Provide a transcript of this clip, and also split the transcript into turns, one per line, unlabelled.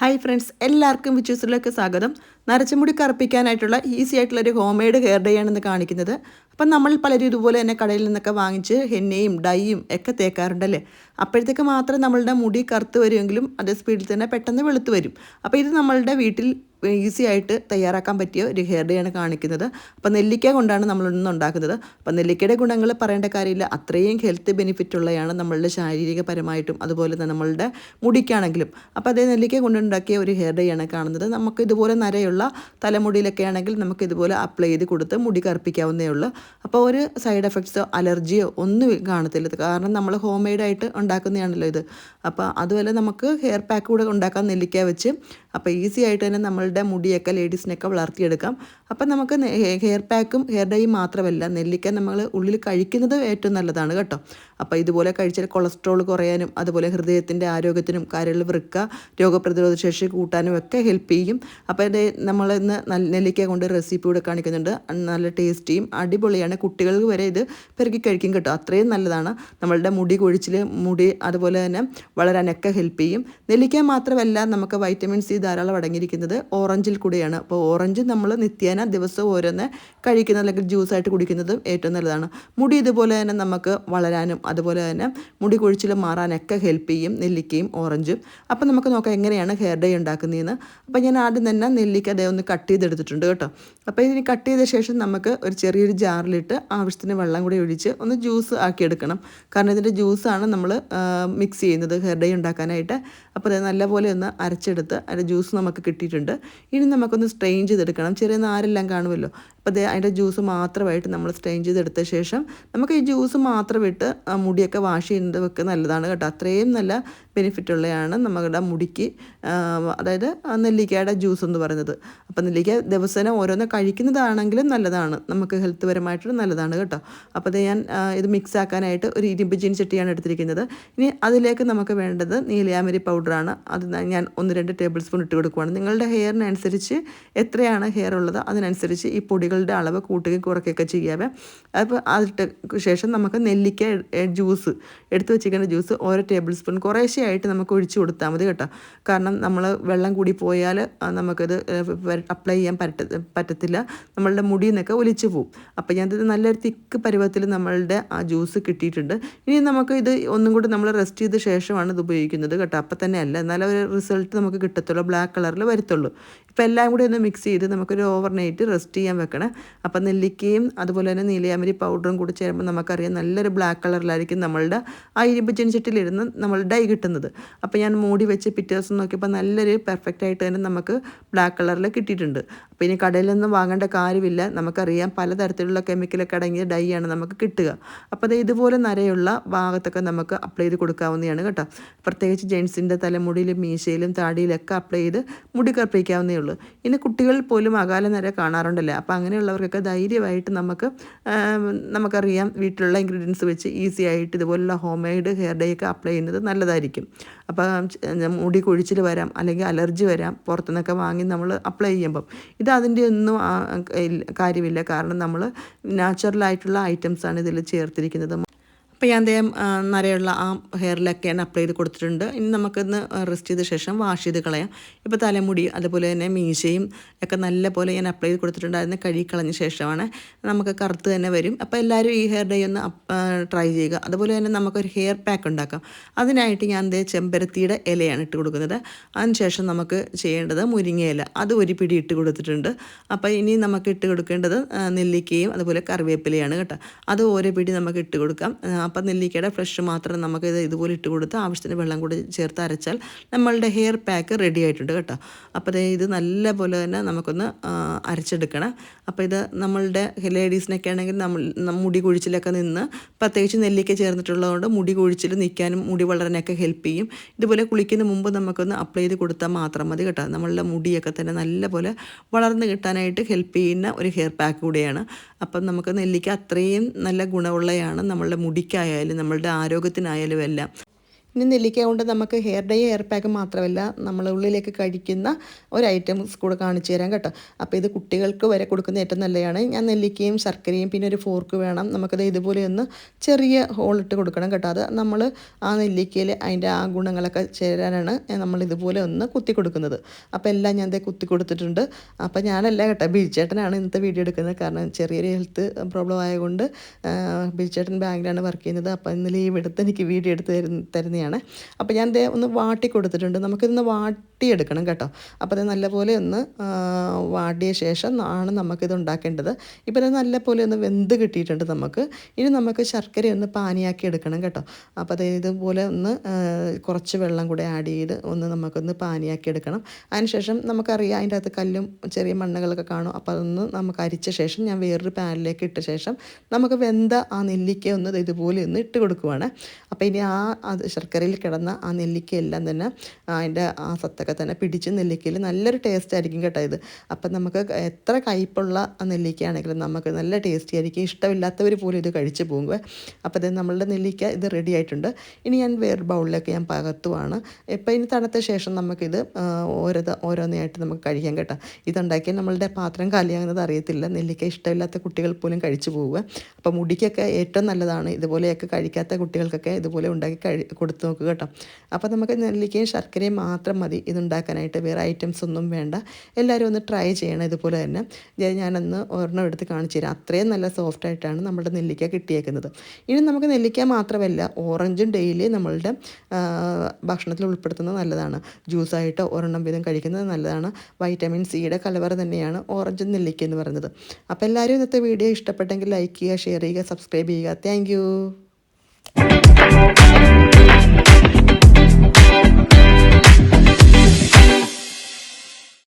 Hi friends എല്ലാവർക്കും വിച്ചൂസിലേക്ക് സ്വാഗതം. നരച്ചമുടി കറുപ്പിക്കാനായിട്ടുള്ള ഈസി ആയിട്ടുള്ളൊരു ഹോം മെയ്ഡ് ഹെയർ ഡേ ആണെന്ന് കാണിക്കുന്നത്. അപ്പം നമ്മൾ പലരും ഇതുപോലെ തന്നെ കടയിൽ നിന്നൊക്കെ വാങ്ങിച്ച് ഹെന്നയും ഡൈയും ഒക്കെ തേക്കാറുണ്ടല്ലേ? അപ്പോഴത്തേക്ക് മാത്രം നമ്മളുടെ മുടി കറുത്ത് വരുമെങ്കിലും അതേ സ്പീഡിൽ തന്നെ പെട്ടെന്ന് വെളുത്ത് വരും. അപ്പോൾ ഇത് നമ്മളുടെ വീട്ടിൽ ഈസി ആയിട്ട് തയ്യാറാക്കാൻ പറ്റിയ ഒരു ഹെയർ ഡേ ആണ് കാണിക്കുന്നത്. അപ്പോൾ നെല്ലിക്ക കൊണ്ടാണ് നമ്മൾ ഇന്ന് ഉണ്ടാക്കുന്നത്. അപ്പോൾ നെല്ലിക്കയുടെ ഗുണങ്ങൾ പറയേണ്ട കാര്യമില്ല. അത്രയും ഹെൽത്ത് ബെനിഫിറ്റ് ഉള്ളതാണ് നമ്മളുടെ ശാരീരികപരമായിട്ടും അതുപോലെ തന്നെ നമ്മളുടെ മുടിക്കാണെങ്കിലും. അപ്പോൾ അതേ നെല്ലിക്ക കൊണ്ടുണ്ടാക്കിയ ഒരു ഹെയർ ഡേ ആണ് കാണുന്നത്. നമുക്ക് ഇതുപോലെ നരയുള്ള തലമുടിയിലൊക്കെ ആണെങ്കിൽ നമുക്ക് ഇതുപോലെ അപ്ലൈ ചെയ്ത് കൊടുത്ത് മുടി കറുപ്പിക്കാവുന്നേ ഉള്ളൂ. അപ്പോൾ ഒരു സൈഡ് എഫക്ട്സോ അലർജിയോ ഒന്നും കാണത്തില്ല. കാരണം നമ്മൾ ഹോം മെയ്ഡായിട്ട് ഉണ്ടാക്കുന്നതാണല്ലോ ഇത്. അപ്പോൾ അതുപോലെ നമുക്ക് ഹെയർ പാക്ക് കൂടെ ഉണ്ടാക്കാൻ നെല്ലിക്ക വെച്ച് അപ്പോൾ ഈസി ആയിട്ട് തന്നെ നമ്മളുടെ മുടിയൊക്കെ ലേഡീസിനൊക്കെ വളർത്തിയെടുക്കാം. അപ്പം നമുക്ക് ഹെയർ പാക്കും ഹെയർ ഡൈയും മാത്രമല്ല നെല്ലിക്ക നമ്മൾ ഉള്ളിൽ കഴിക്കുന്നത് ഏറ്റവും നല്ലതാണ് കേട്ടോ. അപ്പോൾ ഇതുപോലെ കഴിച്ചാൽ കൊളസ്ട്രോൾ കുറയാനും അതുപോലെ ഹൃദയത്തിന്റെ ആരോഗ്യത്തിനും കാര്യങ്ങൾ വൃക്ക രോഗപ്രതിരോധ ശേഷി കൂട്ടാനും ഒക്കെ ഹെൽപ്പ് ചെയ്യും. അപ്പോൾ ഇത് നമ്മൾ ഇന്ന് നെല്ലിക്ക കൊണ്ട് റെസിപ്പി കൂടെ കാണിക്കുന്നുണ്ട്. നല്ല ടേസ്റ്റിയും അടിപൊളിയാണ്. കുട്ടികൾക്ക് വരെ ഇത് പെരുക്കി കഴിക്കും കേട്ടോ. അത്രയും നല്ലതാണ്. നമ്മളുടെ മുടി കൊഴിച്ചിൽ മുടി അതുപോലെ തന്നെ വളരാനൊക്കെ ഹെൽപ്പ് ചെയ്യും. നെല്ലിക്ക മാത്രമല്ല നമുക്ക് വൈറ്റമിൻ സി ധാരാളം അടങ്ങിയിരിക്കുന്നത് ഓറഞ്ചിൽ കൂടെയാണ്. അപ്പോൾ ഓറഞ്ച് നമ്മൾ നിത്യേന ദിവസം ഓരോന്ന് കഴിക്കുന്നത് അല്ലെങ്കിൽ ജ്യൂസായിട്ട് കുടിക്കുന്നതും ഏറ്റവും നല്ലതാണ്. മുടി ഇതുപോലെ തന്നെ നമുക്ക് വളരാനും അതുപോലെ തന്നെ മുടി കൊഴിച്ചിൽ മാറാനൊക്കെ ഹെൽപ്പ് ചെയ്യും നെല്ലിക്കയും ഓറഞ്ചും. അപ്പോൾ നമുക്ക് നോക്കാം എങ്ങനെയാണ് ഹെയർ ഡേ ഉണ്ടാക്കുന്നതെന്ന്. അപ്പോൾ ഞാൻ ആദ്യം തന്നെ നെല്ലിക്ക അതേ ഒന്ന് കട്ട് ചെയ്തെടുത്തിട്ടുണ്ട് കേട്ടോ. അപ്പോൾ ഇതിന് കട്ട് ചെയ്ത ശേഷം നമുക്ക് ഒരു ചെറിയൊരു ജാറിലിട്ട് ആവശ്യത്തിന് വെള്ളം കൂടി ഒഴിച്ച് ഒന്ന് ജ്യൂസ് ആക്കിയെടുക്കണം. കാരണം ഇതിന്റെ ജ്യൂസാണ് നമ്മൾ മിക്സ് ചെയ്യുന്നത് ഹെയർ ഡേ ഉണ്ടാക്കാനായിട്ട്. അപ്പോൾ അത് നല്ലപോലെ ഒന്ന് അരച്ചെടുത്ത് അതിന്റെ ജ്യൂസ് നമുക്ക് കിട്ടിയിട്ടുണ്ട്. ഇനി നമുക്കൊന്ന് സ്ട്രെയിൻ ചെയ്തെടുക്കണം. ചെറിയ നാരെല്ലാം കാണുമല്ലോ. അപ്പോൾ അതേ അതിന്റെ ജ്യൂസ് മാത്രമായിട്ട് നമ്മൾ സ്ട്രെയിൻ ചെയ്തെടുത്ത ശേഷം നമുക്ക് ഈ ജ്യൂസ് മാത്രം ഇട്ട് മുടിയൊക്കെ വാഷ് ചെയ്യുന്നത് വെക്കുക നല്ലതാണ് കേട്ടോ. അത്രയും നല്ല ബെനിഫിറ്റ് ഉള്ളതാണ് നമ്മുടെ മുടിക്ക് അതായത് നെല്ലിക്കയുടെ ജ്യൂസ് എന്ന് പറയുന്നത്. അപ്പോൾ നെല്ലിക്ക ദിവസേന ഓരോന്ന് കഴിക്കുന്നതാണെങ്കിലും നല്ലതാണ്. നമുക്ക് ഹെൽത്ത് പരമായിട്ട് നല്ലതാണ് കേട്ടോ. അപ്പോൾ ഞാൻ ഇത് മിക്സ് ആക്കാനായിട്ട് ഒരു ഇരുമ്പ് ജീൻ ചട്ടിയാണ് എടുത്തിരിക്കുന്നത്. ഇനി അതിലേക്ക് നമുക്ക് വേണ്ടത് നീലയാമരി പൗഡറാണ് അത് ഞാൻ ഒന്ന് രണ്ട് ടേബിൾ സ്പൂൺ ഇട്ട് കൊടുക്കുവാണ്. നിങ്ങളുടെ ഹെയറിനനുസരിച്ച് എത്രയാണ് ഹെയർ ഉള്ളത് അതിനനുസരിച്ച് ഈ പൊടികളുടെ അളവ് കൂട്ടുകയും കുറയ്ക്കുകയൊക്കെ ചെയ്യാവേ. അപ്പോൾ അതിട്ട് ശേഷം നമുക്ക് നെല്ലിക്ക ജ്യൂസ് എടുത്തു വെച്ചിരിക്കുന്ന ജ്യൂസ് ഓരോ ടേബിൾ സ്പൂൺ കുറേശ്ശെയായിട്ട് നമുക്ക് ഒഴിച്ചു കൊടുത്താൽ മതി കേട്ടോ. കാരണം നമ്മൾ വെള്ളം കൂടി പോയാൽ നമുക്കത് അപ്ലൈ ചെയ്യാൻ പറ്റ പറ്റത്തില്ല. നമ്മളുടെ മുടിയിൽ നിന്നൊക്കെ ഒലിച്ചു പോകും അപ്പോൾ ഞാനത് നല്ലൊരു തിക്ക് പരുവത്തിൽ നമ്മളുടെ ആ ജ്യൂസ് കിട്ടിയിട്ടുണ്ട്. ഇനി നമുക്ക് ഇത് ഒന്നും കൂടി നമ്മൾ റെസ്റ്റ് ചെയ്ത ശേഷമാണ് ഇത് ഉപയോഗിക്കുന്നത് കേട്ടോ. അപ്പം തന്നെ അല്ല. എന്നാലും ഒരു റിസൾട്ട് നമുക്ക് കിട്ടത്തുള്ളൂ. ബ്ലാക്ക് കളറിൽ വരത്തുള്ളൂ. ഇപ്പം എല്ലാം കൂടി ഒന്ന് മിക്സ് ചെയ്ത് നമുക്കൊരു ഓവർ നൈറ്റ് റെസ്റ്റ് ചെയ്യാൻ വെക്കണം. അപ്പം നെല്ലിക്കയും അതുപോലെ തന്നെ നീലയാമരി പൗഡറും കൂടി ചേരുമ്പോൾ നമുക്കറിയാം നല്ലൊരു ബ്ലാക്ക് കളറിലായിരിക്കും നമ്മളുടെ ആ ഇരുമ്പ് ചെഞ്ചട്ടിലിരുന്ന് നമ്മൾ ഡൈ കിട്ടുന്നത്. അപ്പോൾ ഞാൻ മൂടി വെച്ച് പിറ്റേ ദിവസം നോക്കിയപ്പോൾ നല്ലൊരു പെർഫെക്റ്റ് ആയിട്ട് തന്നെ നമുക്ക് ബ്ലാക്ക് കളറിൽ കിട്ടിയിട്ടുണ്ട്. അപ്പോൾ ഇനി കടയിൽ നിന്നും വാങ്ങേണ്ട കാര്യമില്ല. നമുക്കറിയാം പലതരത്തിലുള്ള കെമിക്കലൊക്കെ അടങ്ങിയ ഡൈ ആണ് നമുക്ക് കിട്ടുക. അപ്പോൾ അത് ഇതുപോലെ നരയുള്ള ഭാഗത്തൊക്കെ നമുക്ക് അപ്ലൈ ചെയ്ത് കൊടുക്കാവുന്നതാണ് കേട്ടോ. പ്രത്യേകിച്ച് ജെൻസിന്റെ തലമുടിയിലും മീശയിലും താടിയിലൊക്കെ അപ്ലൈ ചെയ്ത് മുടി കർപ്പിക്കാവുന്നേ ഉള്ളൂ. ഇനി കുട്ടികൾ പോലും അകാല നര കാണാറുണ്ടല്ലേ അപ്പോൾ അങ്ങനെയുള്ളവർക്കൊക്കെ ധൈര്യമായിട്ട് നമുക്ക് നമുക്കറിയാം വീട്ടിലുള്ള ഇൻഗ്രീഡിയൻസ് വെച്ച് ഈസി ആയിട്ട് ഇതുപോലുള്ള ഹോം മെയ്ഡ് ഹെയർ ഡേ ഒക്കെ അപ്ലൈ ചെയ്യുന്നത് നല്ലതായിരിക്കും. അപ്പോൾ മുടി കൊഴിച്ചിൽ വരാം അല്ലെങ്കിൽ അലർജി വരാം പുറത്തുനിന്നൊക്കെ വാങ്ങി നമ്മൾ അപ്ലൈ ചെയ്യുമ്പം. ഇത് അതിന്റെ ഒന്നും കാര്യമില്ല. കാരണം നമ്മൾ നാച്ചുറലായിട്ടുള്ള ഐറ്റംസാണ് ഇതിൽ ചേർത്തിരിക്കുന്നത്. അപ്പോൾ നരയുള്ള ആ ഹെയറിലൊക്കെ ഞാൻ അപ്ലൈ ചെയ്ത് കൊടുത്തിട്ടുണ്ട്. ഇനി നമുക്കൊന്ന് റെസ്റ്റ് ചെയ്ത ശേഷം വാഷ് ചെയ്ത് കളയാം. ഇപ്പോൾ തലമുടി അതുപോലെ തന്നെ മീശയും ഒക്കെ നല്ല പോലെ ഞാൻ അപ്ലൈ ചെയ്ത് കൊടുത്തിട്ടുണ്ടായിരുന്നു. കഴുകി കളഞ്ഞ ശേഷമാണ്. നമുക്ക് കറുത്ത് തന്നെ വരും. അപ്പോൾ എല്ലാവരും ഈ ഹെയർ ഡേ ഒന്ന് ട്രൈ ചെയ്യുക. അതുപോലെ തന്നെ നമുക്കൊരു ഹെയർ പാക്ക് ഉണ്ടാക്കാം. അതിനായിട്ട് ഞാൻ ദേ ചെമ്പരത്തിയുടെ ഇലയാണ് ഇട്ട് കൊടുക്കുന്നത്. അതിനുശേഷം നമുക്ക് ചെയ്യേണ്ടത് മുരിങ്ങയില അത് ഒരു പിടി ഇട്ട് കൊടുത്തിട്ടുണ്ട്. അപ്പോൾ ഇനി നമുക്ക് ഇട്ട് കൊടുക്കേണ്ടത് നെല്ലിക്കയും അതുപോലെ കറിവേപ്പിലയാണ് കേട്ടോ. അത് ഓരോ പിടി നമുക്ക് ഇട്ട് കൊടുക്കാം. അപ്പം നെല്ലിക്കയുടെ ഫ്രഷ് മാത്രം നമുക്ക് ഇത് ഇതുപോലെ ഇട്ട് കൊടുത്ത് ആവശ്യത്തിന് വെള്ളം കൂടി ചേർത്ത് അരച്ചാൽ നമ്മളുടെ ഹെയർ പാക്ക് റെഡി ആയിട്ടുണ്ട് കേട്ടോ. അപ്പോൾ ഇത് നല്ല പോലെ തന്നെ നമുക്കൊന്ന് അരച്ചെടുക്കണം. അപ്പോൾ ഇത് നമ്മളുടെ ലേഡീസിനൊക്കെ ആണെങ്കിൽ നമ്മൾ മുടി കൊഴിച്ചിലൊക്കെ നിന്ന് പ്രത്യേകിച്ച് നെല്ലിക്ക ചേർന്നിട്ടുള്ളതുകൊണ്ട് മുടി കൊഴിച്ചിൽ നിൽക്കാനും മുടി വളരാനൊക്കെ ഹെൽപ്പ് ചെയ്യും. ഇതുപോലെ കുളിക്കുന്ന മുമ്പ് നമുക്കൊന്ന് അപ്ലൈ ചെയ്ത് കൊടുത്താൽ മാത്രം മതി കേട്ടോ. നമ്മളുടെ മുടിയൊക്കെ തന്നെ നല്ല പോലെ വളർന്ന് കിട്ടാനായിട്ട് ഹെൽപ്പ് ചെയ്യുന്ന ഒരു ഹെയർ പാക്ക് കൂടിയാണ്. അപ്പം നമുക്ക് നെല്ലിക്ക അത്രയും നല്ല ഗുണമുള്ളതാണ് നമ്മളുടെ മുടിക്ക് ആയാലും നമ്മളുടെ ആരോഗ്യത്തിനായാലും എല്ലാം ഇനി നെല്ലിക്ക കൊണ്ട് നമുക്ക് ഹെയർ ഡൈ ഹെയർ പാക്ക് മാത്രമല്ല നമ്മൾ ഉള്ളിലേക്ക് കഴിക്കുന്ന ഒരു ഐറ്റംസ് കൂടെ കാണിച്ചു തരാം കേട്ടോ. അപ്പോൾ ഇത് കുട്ടികൾക്ക് വരെ കൊടുക്കുന്ന ഏറ്റവും നല്ലതാണ്. ഞാൻ നെല്ലിക്കയും ശർക്കരയും പിന്നെ ഒരു ഫോർക്ക് വേണം. നമുക്കത് ഇതുപോലെ ഒന്ന് ചെറിയ ഹോളിട്ട് കൊടുക്കണം കേട്ടോ. അത് നമ്മൾ ആ നെല്ലിക്കയിൽ അതിന്റെ ആ ഗുണങ്ങളൊക്കെ ചേരാനാണ് നമ്മൾ ഇതുപോലെ ഒന്ന് കുത്തി കൊടുക്കുന്നത്. അപ്പോൾ എല്ലാം ഞാൻ ദേ കുത്തി കൊടുത്തിട്ടുണ്ട്. അപ്പോൾ ഞാനല്ല കേട്ടോ ബിജുചേട്ടനാണ് ഇന്നത്തെ വീഡിയോ എടുക്കുന്നത്. കാരണം ചെറിയൊരു ഹെൽത്ത് പ്രോബ്ലം ആയതുകൊണ്ട് ബിജുചേട്ടൻ ബാങ്കിലാണ് വർക്ക് ചെയ്യുന്നത്. അപ്പോൾ ഇന്ന് ലീവ് എടുത്ത് എനിക്ക് വീഡിയോ എടുത്ത് തരുന്ന തരുന്നതാണ് അപ്പോൾ ഞാൻ ദേ ഒന്ന് വാട്ടി കൊടുത്തിട്ടുണ്ട് നമുക്കിതൊന്ന് വാട്ടിയെടുക്കണം കേട്ടോ. അപ്പോൾ അത് നല്ലപോലെ ഒന്ന് വാടിയ ശേഷം ആണ് നമുക്കിത് ഉണ്ടാക്കേണ്ടത്. ഇപ്പോൾ ഇത് നല്ലപോലെ ഒന്ന് വെന്ത് കിട്ടിയിട്ടുണ്ട് നമുക്ക്. ഇനി നമുക്ക് ശർക്കര ഒന്ന് പാനിയാക്കി എടുക്കണം കേട്ടോ. അപ്പോൾ അത് ഇതുപോലെ ഒന്ന് കുറച്ച് വെള്ളം കൂടെ ആഡ് ചെയ്ത് ഒന്ന് നമുക്കൊന്ന് പാനിയാക്കി എടുക്കണം. അതിനുശേഷം നമുക്കറിയാം അതിന്റെ അകത്ത് കല്ലും ചെറിയ മണ്ണുകളൊക്കെ കാണും. അപ്പോൾ അതൊന്ന് നമുക്ക് അരിച്ച ശേഷം ഞാൻ വേറൊരു പാനിലേക്ക് ഇട്ട ശേഷം നമുക്ക് വെന്ത ആ നെല്ലിക്ക ഒന്ന് ഇതുപോലെ ഒന്ന് ഇട്ട് കൊടുക്കുവാണ്. അപ്പോൾ ഇനി ആ ശർക്കരയിൽ കിടന്ന ആ നെല്ലിക്ക എല്ലാം തന്നെ അതിന്റെ ആ സത്തൊക്കെ തന്നെ പിടിച്ച് നെല്ലിക്കയിൽ നല്ലൊരു ടേസ്റ്റ് ആയിരിക്കും കേട്ടോ ഇത്. അപ്പം നമുക്ക് എത്ര കയ്പുള്ള നെല്ലിക്ക നെല്ലിക്കയാണെങ്കിലും നമുക്ക് നല്ല ടേസ്റ്റി ആയിരിക്കും. ഇഷ്ടമില്ലാത്തവർ പോലും ഇത് കഴിച്ച് പോകുക അപ്പോൾ ഇത് നമ്മളുടെ നെല്ലിക്ക ഇത് റെഡി ആയിട്ടുണ്ട്. ഇനി ഞാൻ വേറെ ബൗളിലേക്ക് ഞാൻ പകർത്തുവാണ്. ഇപ്പം ഇനി തണുത്ത ശേഷം നമുക്കിത് ഓരോ ഓരോന്നായിട്ട് നമുക്ക് കഴിക്കാം കേട്ടോ. ഇതുണ്ടാക്കിയാൽ നമ്മളുടെ പാത്രം കാലിയാകുന്നത് അറിയത്തില്ല. നെല്ലിക്ക ഇഷ്ടമില്ലാത്ത കുട്ടികൾ പോലും കഴിച്ചു പോവുക. അപ്പോൾ മുടിക്കൊക്കെ ഏറ്റവും നല്ലതാണ്. ഇതുപോലെയൊക്കെ കഴിക്കാത്ത കുട്ടികൾക്കൊക്കെ ഇതുപോലെ ഉണ്ടാക്കി കഴി കൊടുത്തു നോക്കുക കേട്ടോ. അപ്പോൾ നമുക്ക് നെല്ലിക്കയും ശർക്കരയും മാത്രം മതി. ഇതുണ്ടാക്കാനായിട്ട് വേറെ ഐറ്റംസ് ഒന്നും വേണ്ട. എല്ലാവരും ഒന്ന് ട്രൈ ചെയ്യണം ഇതുപോലെ തന്നെ. ഞാനൊന്ന് ഒരെണ്ണം എടുത്ത് കാണിച്ചു തരാം. അത്രയും നല്ല സോഫ്റ്റ് ആയിട്ടാണ് നമ്മുടെ നെല്ലിക്ക കിട്ടിയേക്കുന്നത്. ഇനി നമുക്ക് നെല്ലിക്ക മാത്രമല്ല ഓറഞ്ചും ഡെയിലി നമ്മളുടെ ഭക്ഷണത്തിൽ ഉൾപ്പെടുത്തുന്നത് നല്ലതാണ്. ജ്യൂസായിട്ട് ഒരെണ്ണം വീതം കഴിക്കുന്നത് നല്ലതാണ്. വൈറ്റമിൻ സിയുടെ കലവറ തന്നെയാണ് ഓറഞ്ചും നെല്ലിക്ക എന്ന് പറയുന്നത്. അപ്പോൾ എല്ലാവരും ഇന്നത്തെ വീഡിയോ ഇഷ്ടപ്പെട്ടെങ്കിൽ ലൈക്ക് ചെയ്യുക ഷെയർ ചെയ്യുക സബ്സ്ക്രൈബ് ചെയ്യുക. താങ്ക്